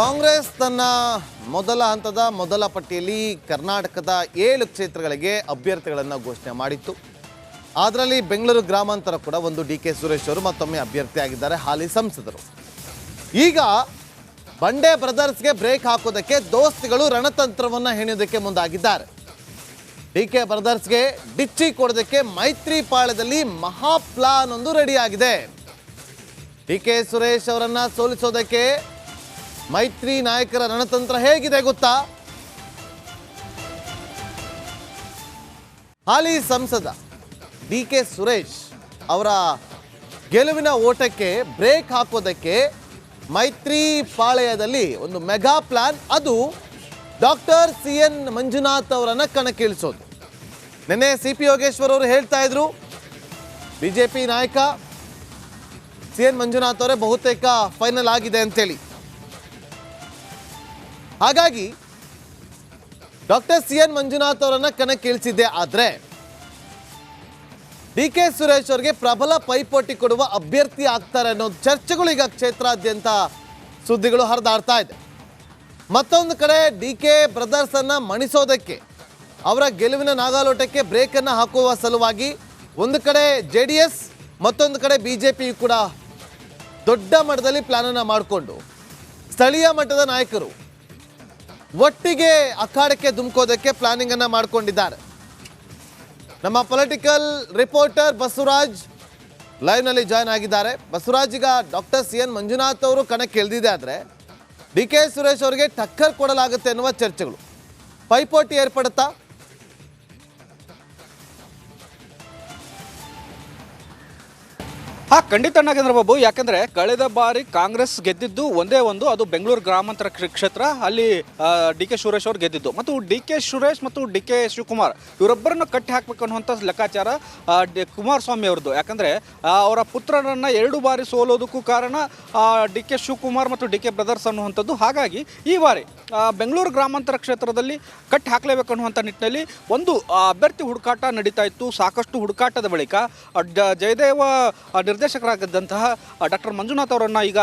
ಕಾಂಗ್ರೆಸ್ ತನ್ನ ಮೊದಲ ಹಂತದ ಮೊದಲ ಪಟ್ಟಿಯಲ್ಲಿ ಕರ್ನಾಟಕದ ಏಳು ಕ್ಷೇತ್ರಗಳಿಗೆ ಅಭ್ಯರ್ಥಿಗಳನ್ನು ಘೋಷಣೆ ಮಾಡಿತ್ತು. ಅದರಲ್ಲಿ ಬೆಂಗಳೂರು ಗ್ರಾಮಾಂತರ ಕೂಡ ಒಂದು ಡಿ ಕೆ ಸುರೇಶ್ ಅವರು ಮತ್ತೊಮ್ಮೆ ಅಭ್ಯರ್ಥಿಯಾಗಿದ್ದಾರೆ ಹಾಲಿ ಸಂಸದರು. ಈಗ ಬಂಡೆ ಬ್ರದರ್ಸ್ಗೆ ಬ್ರೇಕ್ ಹಾಕೋದಕ್ಕೆ ದೋಸ್ತಿಗಳು ರಣತಂತ್ರವನ್ನು ಹೆಣೆಯೋದಕ್ಕೆ ಮುಂದಾಗಿದ್ದಾರೆ. ಡಿ ಕೆ ಬ್ರದರ್ಸ್ಗೆ ಡಿಚ್ಚಿ ಕೊಡೋದಕ್ಕೆ ಮೈತ್ರಿ ಪಾಳ್ಯದಲ್ಲಿ ಮಹಾ ಪ್ಲಾನ್ ಒಂದು ರೆಡಿಯಾಗಿದೆ ಡಿ ಕೆ ಸುರೇಶ್ ಅವರನ್ನು ಸೋಲಿಸೋದಕ್ಕೆ ಮೈತ್ರಿ ನಾಯಕರ ರಣತಂತ್ರ ಹೇಗಿದೆ ಗೊತ್ತಾ? ಹಾಲಿ ಸಂಸದ ಡಿ ಕೆ ಸುರೇಶ್ ಅವರ ಗೆಲುವಿನ ಓಟಕ್ಕೆ ಬ್ರೇಕ್ ಹಾಕೋದಕ್ಕೆ ಮೈತ್ರಿ ಪಾಳೆಯದಲ್ಲಿ ಒಂದು ಮೆಗಾ ಪ್ಲಾನ್. ಅದು ಡಾಕ್ಟರ್ ಸಿ ಎನ್ ಮಂಜುನಾಥ್ ಅವರನ್ನು ಕಣಕ್ಕಿಳಿಸೋದು. ನಿನ್ನೆ ಸಿ ಪಿ ಯೋಗೇಶ್ವರ್ ಅವರು ಹೇಳ್ತಾ ಇದ್ರು ಬಿಜೆಪಿ ನಾಯಕ ಸಿ ಎನ್ ಮಂಜುನಾಥ್ ಅವರೇ ಬಹುತೇಕ ಫೈನಲ್ ಆಗಿದೆ ಅಂತೇಳಿ. ಹಾಗಾಗಿ ಡಾಕ್ಟರ್ ಸಿ ಎನ್ ಮಂಜುನಾಥ್ ಅವರನ್ನ ಕಣಕ್ಕಿಳಿಸಿದ್ದೆ ಆದ್ರೆ ಡಿ ಕೆ ಸುರೇಶ್ ಅವರಿಗೆ ಪ್ರಬಲ ಪೈಪೋಟಿ ಕೊಡುವ ಅಭ್ಯರ್ಥಿ ಆಗ್ತಾರೆ ಅನ್ನೋ ಚರ್ಚೆಗಳು ಈಗ ಕ್ಷೇತ್ರಾದ್ಯಂತ ಸುದ್ದಿಗಳು ಹರಿದಾಡ್ತಾ ಇದೆ. ಮತ್ತೊಂದು ಕಡೆ ಡಿ ಕೆ ಬ್ರದರ್ಸ್ ಅನ್ನ ಮಣಿಸೋದಕ್ಕೆ, ಅವರ ಗೆಲುವಿನ ನಾಗಾಲೋಟಕ್ಕೆ ಬ್ರೇಕ್ ಅನ್ನ ಹಾಕುವ ಸಲುವಾಗಿ ಒಂದು ಕಡೆ ಜೆ ಡಿ ಎಸ್ ಮತ್ತೊಂದು ಕಡೆ ಬಿಜೆಪಿ ಕೂಡ ದೊಡ್ಡ ಮಟ್ಟದಲ್ಲಿ ಪ್ಲಾನ್ ಅನ್ನ ಮಾಡಿಕೊಂಡು ಸ್ಥಳೀಯ ಮಟ್ಟದ ನಾಯಕರು ಒಟ್ಟಿಗೆ ಅಖಾಡಕ್ಕೆ ಧುಮುಕೋದಕ್ಕೆ ಪ್ಲಾನಿಂಗ್ ಅನ್ನ ಮಾಡಿಕೊಂಡಿದ್ದಾರೆ. ನಮ್ಮ ಪೊಲಿಟಿಕಲ್ ರಿಪೋರ್ಟರ್ ಬಸವರಾಜ್ ಲೈವ್ನಲ್ಲಿ ಜಾಯ್ನ್ ಆಗಿದ್ದಾರೆ. ಬಸವರಾಜ್ ಈಗ ಡಾಕ್ಟರ್ ಸಿ ಎನ್ ಮಂಜುನಾಥ್ ಅವರು ಕಣಕ್ಕೆ ಇಳಿದಿದೆ ಆದರೆ ಡಿ ಕೆ ಸುರೇಶ್ ಅವರಿಗೆ ಟಕ್ಕರ್ ಕೊಡಲಾಗುತ್ತೆ ಎನ್ನುವ ಚರ್ಚೆಗಳು. ಪೈಪೋಟಿ ಏರ್ಪಡುತ್ತಾ? ಹಾ, ಖಂಡಿತ ನಾಗೇಂದ್ರ ಬಾಬು. ಯಾಕಂದ್ರೆ ಕಳೆದ ಬಾರಿ ಕಾಂಗ್ರೆಸ್ ಗೆದ್ದಿದ್ದು ಒಂದೇ ಒಂದು, ಅದು ಬೆಂಗಳೂರು ಗ್ರಾಮಾಂತರ ಕ್ಷೇತ್ರ. ಅಲ್ಲಿ ಡಿ ಕೆ ಸುರೇಶ್ ಅವರು ಗೆದ್ದಿದ್ದು. ಮತ್ತು ಡಿ ಕೆ ಸುರೇಶ್ ಮತ್ತು ಡಿ ಕೆ ಶಿವಕುಮಾರ್, ಇವರೊಬ್ಬರನ್ನು ಕಟ್ಟಿ ಹಾಕ್ಬೇಕು ಅನ್ನುವಂಥ ಲೆಕ್ಕಾಚಾರ ಕುಮಾರಸ್ವಾಮಿ ಅವ್ರದ್ದು. ಯಾಕಂದ್ರೆ ಅವರ ಪುತ್ರರನ್ನ ಎರಡು ಬಾರಿ ಸೋಲೋದಕ್ಕೂ ಕಾರಣ ಡಿ ಕೆ ಶಿವಕುಮಾರ್ ಮತ್ತು ಡಿ ಕೆ ಬ್ರದರ್ಸ್ ಅನ್ನುವಂಥದ್ದು. ಹಾಗಾಗಿ, ಈ ಬಾರಿ ಬೆಂಗಳೂರು ಗ್ರಾಮಾಂತರ ಕ್ಷೇತ್ರದಲ್ಲಿ ಕಟ್ಟಿ ಹಾಕಲೇಬೇಕು ಅನ್ನುವಂಥ ನಿಟ್ಟಿನಲ್ಲಿ ಒಂದು ಅಭ್ಯರ್ಥಿ ಹುಡುಕಾಟ ನಡೀತಾ ಇತ್ತು. ಸಾಕಷ್ಟು ಹುಡುಕಾಟದ ಬಳಿಕ ಜಯದೇವ ನಿರ್ದೇಶಕರಾಗಿದ್ದಂತಹ ಡಾಕ್ಟರ್ ಮಂಜುನಾಥ್ ಅವರನ್ನು ಈಗ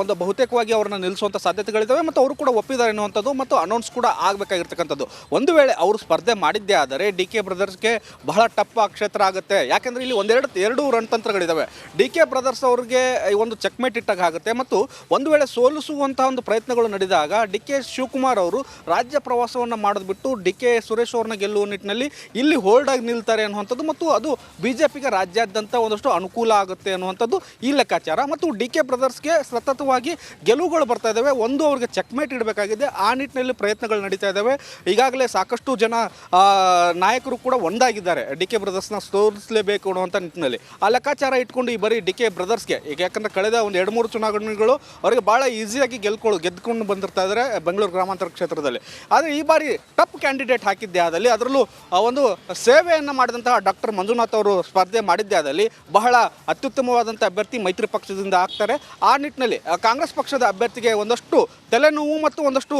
ಒಂದು ಬಹುತೇಕವಾಗಿ ಅವರನ್ನು ನಿಲ್ಲಿಸುವಂಥ ಸಾಧ್ಯತೆಗಳಿದ್ದಾವೆ ಮತ್ತು ಅವರು ಕೂಡ ಒಪ್ಪಿದ್ದಾರೆ ಅನ್ನುವಂಥದ್ದು ಮತ್ತು ಅನೌನ್ಸ್ ಕೂಡ ಆಗಬೇಕಾಗಿರ್ತಕ್ಕಂಥದ್ದು. ಒಂದು ವೇಳೆ ಅವರು ಸ್ಪರ್ಧೆ ಮಾಡಿದ್ದೇ ಆದರೆ ಡಿ ಕೆ ಬ್ರದರ್ಸ್ಗೆ ಬಹಳ ಟಪ್ಪ ಕ್ಷೇತ್ರ ಆಗುತ್ತೆ. ಯಾಕೆಂದರೆ ಇಲ್ಲಿ ಒಂದೆರಡು, ಎರಡು ರಣತಂತ್ರಗಳಿದ್ದಾವೆ ಡಿ ಕೆ ಬ್ರದರ್ಸ್ ಅವರಿಗೆ ಒಂದು ಚೆಕ್ಮೇಟ್ ಇಟ್ಟಾಗ ಆಗುತ್ತೆ ಮತ್ತು ಒಂದು ವೇಳೆ ಸೋಲಿಸುವಂತಹ ಒಂದು ಪ್ರಯತ್ನಗಳು ನಡೆದಾಗ ಡಿ ಕೆ ಶಿವಕುಮಾರ್ ಅವರು ರಾಜ್ಯ ಪ್ರವಾಸವನ್ನು ಮಾಡೋದು ಬಿಟ್ಟು ಡಿ ಕೆ ಸುರೇಶ್ ಅವ್ರನ್ನ ಗೆಲ್ಲುವ ನಿಟ್ಟಿನಲ್ಲಿ ಇಲ್ಲಿ ಹೋಲ್ಡ್ ಆಗಿ ನಿಲ್ತಾರೆ ಅನ್ನುವಂಥದ್ದು ಮತ್ತು ಅದು ಬಿ ಜೆ ಪಿಗೆ ರಾಜ್ಯಾದ್ಯಂತ ಒಂದಷ್ಟು ಅನುಕೂಲ ಆಗುತ್ತೆ ಅನ್ನುವಂಥದ್ದು ಈ ಲೆಕ್ಕಾಚಾರ. ಮತ್ತು ಡಿ ಕೆ ಬ್ರದರ್ಸ್ಗೆ ಸತತವಾಗಿ ಗೆಲುವುಗಳು ಬರ್ತಾ ಇದ್ದಾವೆ ಒಂದು ಅವ್ರಿಗೆ ಚೆಕ್ಮೇಟ್ ಇಡಬೇಕಾಗಿದೆ. ಆ ನಿಟ್ಟಿನಲ್ಲಿ ಪ್ರಯತ್ನಗಳು ನಡೀತಾ ಇದ್ದಾವೆ ಈಗಾಗಲೇ ಸಾಕಷ್ಟು ಜನ ನಾಯಕರು ಕೂಡ ಒಂದಾಗಿದ್ದಾರೆ. ಡಿ ಕೆ ಬ್ರದರ್ಸ್ನ ಸೋಲಿಸಲೇಬೇಕು ಅನ್ನುವಂಥ ನಿಟ್ಟಿನಲ್ಲಿ. ಆ ಲೆಕ್ಕಾಚಾರ ಇಟ್ಕೊಂಡು ಈ ಬರೀ ಡಿ ಕೆ ಬ್ರದರ್ಸ್ಗೆ, ಈಗ ಯಾಕಂದರೆ ಕಳೆದ ಒಂದು ಎರಡು ಮೂರು ಚುನಾವಣೆಗಳು ಅವರಿಗೆ ಭಾಳ ಈಸಿಯಾಗಿ ಗೆಲ್ಕೊಳ್ಳು ಗೆದ್ದುಕೊಂಡು ಬಂದಿರ್ತಾ ಇದ್ದಾರೆ ಬೆಂಗಳೂರು ಗ್ರಾಮಾಂತರ ಕ್ಷೇತ್ರದಲ್ಲಿ. ಆದರೆ ಈ ಬಾರಿ ಟಪ್ ಕ್ಯಾಂಡಿಡೇಟ್ ಹಾಕಿದ್ದೆ ಆದಲ್ಲಿ, ಅದರಲ್ಲೂ ಒಂದು ಸೇವೆಯನ್ನು ಮಾಡಿದಂತಹ ಡಾಕ್ಟರ್ ಮಂಜುನಾಥ್ ಅವರು ಸ್ಪರ್ಧೆ ಮಾಡಿದ್ದೆ ಆದಲ್ಲಿ ಬಹಳ ಅತ್ಯುತ್ತಮವಾದಂಥ ಅಭ್ಯರ್ಥಿ ಮೈತ್ರಿ ಪಕ್ಷದಿಂದ ಆಗ್ತಾರೆ. ಆ ನಿಟ್ಟಿನಲ್ಲಿ ಕಾಂಗ್ರೆಸ್ ಪಕ್ಷದ ಅಭ್ಯರ್ಥಿಗೆ ಒಂದಷ್ಟು ತಲೆನೋವು ಮತ್ತು ಒಂದಷ್ಟು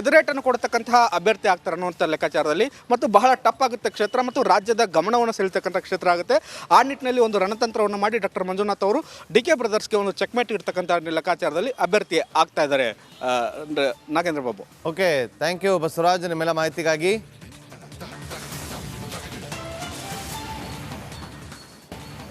ಎದುರೇಟನ್ನು ಕೊಡತಕ್ಕಂತಹ ಅಭ್ಯರ್ಥಿ ಆಗ್ತಾರೆ ಅನ್ನುವಂಥ ಲೆಕ್ಕಾಚಾರದಲ್ಲಿ. ಮತ್ತು ಬಹಳ ಟಫ್ ಆಗುತ್ತೆ ಕ್ಷೇತ್ರ ಮತ್ತು ರಾಜ್ಯದ ಗಮನವನ್ನು ಸೆಳೆತಕ್ಕಂಥ ಕ್ಷೇತ್ರ ಆಗುತ್ತೆ. ಆ ನಿಟ್ಟಿನಲ್ಲಿ ಒಂದು ರಣತಂತ್ರವನ್ನು ಮಾಡಿ ಡಾಕ್ಟರ್ ಮಂಜುನಾಥ್ ಅವರು ಡಿ ಕೆ ಬ್ರದರ್ಸ್ಗೆ ಒಂದು ಚೆಕ್ಮೇಟ್ ಇರ್ತಕ್ಕಂಥ ಲೆಕ್ಕಾಚಾರದಲ್ಲಿ ಅಭ್ಯರ್ಥಿ ಆಗ್ತಾ ಇದ್ದಾರೆ. Nagendra Babu. Okay thank you Basavaraj ನಿಮ್ಮೆಲ್ಲ ಮಾಹಿತಿಗಾಗಿ.